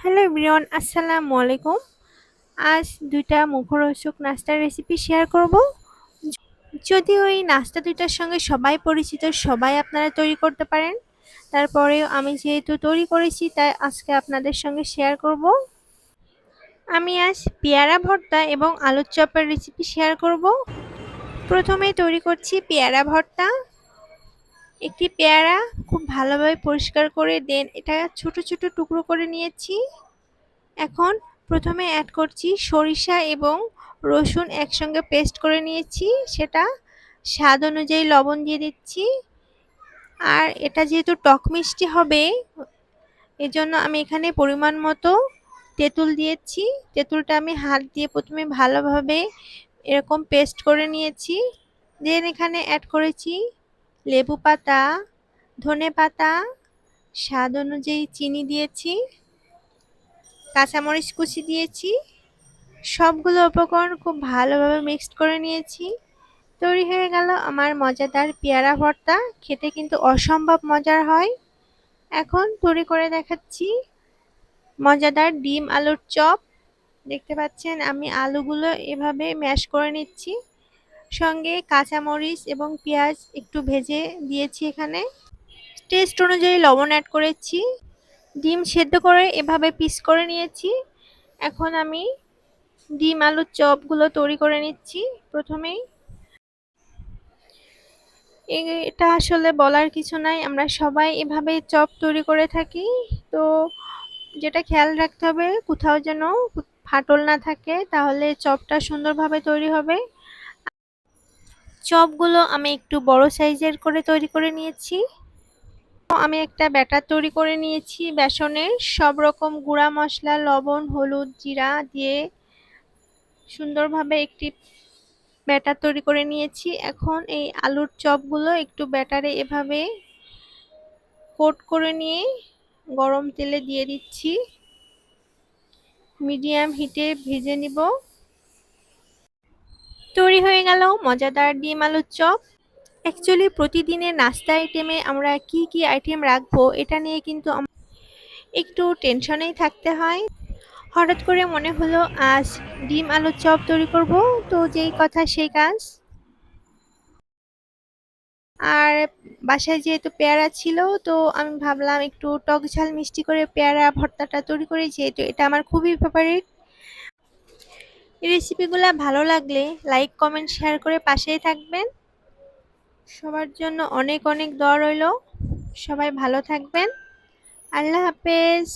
Hello everyone, আসসালামু আলাইকুম। আজ দুইটা মুখরোচক নাস্তার রেসিপি শেয়ার করব। যদিও এই নাস্তা দুইটার সঙ্গে সবাই পরিচিত, সবাই আপনারা তৈরি করতে পারেন। তারপরেও আমি যেহেতু তৈরি করেছি, তাই আজকে আপনাদের সঙ্গে শেয়ার করব। আমি আজ পেয়ারা ভর্তা এবং আলুর চপের রেসিপি শেয়ার করব। প্রথমে তৈরি করছি পেয়ারা ভর্তা। একটি পেয়ারা খুব ভালোভাবে পরিষ্কার করে দেন। এটা ছোট ছোট টুকরো করে নিয়েছি। এখন প্রথমে অ্যাড করছি সরিষা এবং রসুন একসঙ্গে পেস্ট করে নিয়েছি। সেটা স্বাদ অনুযায়ী লবণ দিয়ে দিচ্ছি। আর এটা যেহেতু টক মিষ্টি হবে, এজন্য আমি এখানে পরিমাণ মতো তেঁতুল দিয়েছি। তেঁতুলটা আমি হাত দিয়ে প্রথমে ভালোভাবে এরকম পেস্ট করে নিয়েছি। দেন এখানে অ্যাড করেছি লেবু পাতা, ধনে পাতা, স্বাদ অনুযায়ী চিনি দিয়েছি, কাঁচামরিচ কুচি দিয়েছি, সবগুলো উপকরণ খুব ভালোভাবে মিক্সড করে নিয়েছি। তৈরি হয়ে গেল আমার মজাদার পেয়ারা ভর্তা। খেতে কিন্তু অসম্ভব মজার হয়। এখন তৈরি করে দেখাচ্ছি মজাদার ডিম আলুর চপ। দেখতে পাচ্ছেন আমি আলুগুলো এভাবে ম্যাশ করে নিচ্ছি। সঙ্গে কাঁচামরিচ এবং পেঁয়াজ একটু ভেজে দিয়েছি এখানে। টেস্ট অনুযায়ী লবণ অ্যাড করেছি। ডিম সেদ্ধ করে এভাবে পিস করে নিয়েছি। এখন আমি ডিম আলুর চপগুলো তৈরি করে নিচ্ছি প্রথমেই। এটা আসলে বলার কিছু নাই, আমরা সবাই এভাবে চপ তৈরি করে থাকি। তো যেটা খেয়াল রাখতে হবে, কোথাও যেন ফাটল না থাকে, তাহলে চপটা সুন্দরভাবে তৈরি হবে। চপগুলো আমি একটু বড় সাইজের করে তৈরি করে নিয়েছি। আমি একটা ব্যাটার তৈরি করে নিয়েছি বেসনের সব রকম গুঁড়া মশলা, লবণ, হলুদ, জিরা দিয়ে সুন্দরভাবে একটি ব্যাটার তৈরি করে নিয়েছি। এখন এই আলুর চপগুলো একটু ব্যাটারে এভাবে কোট করে নিয়ে গরম তেলে দিয়ে দিচ্ছি। মিডিয়াম হিটে ভেজে নিব। তৈরি হয়ে গেল মজাদার ডিম আলুর চপ। অ্যাকচুয়ালি প্রতিদিনের নাস্তা আইটেমে আমরা কি কি আইটেম রাখব এটা নিয়ে কিন্তু একটু টেনশনেই থাকতে হয়। হঠাৎ করে মনে হলো আজ ডিম আলুর চপ তৈরি করব, তো যেই কথা সেই কাজ। আর বাসায় যেহেতু পেয়ারা ছিল, তো আমি ভাবলাম একটু টক ঝাল মিষ্টি করে পেয়ারা ভর্তাটা তৈরি করি, যেহেতু এটা আমার খুবই ফেভারিট রেসিপিগুলো ভালো লাগলে লাইক কমেন্ট শেয়ার করে পাশেই থাকবেন। সবার জন্য অনেক অনেক দোয়া রইল। সবাই ভালো থাকবেন। আল্লাহ হাফেজ।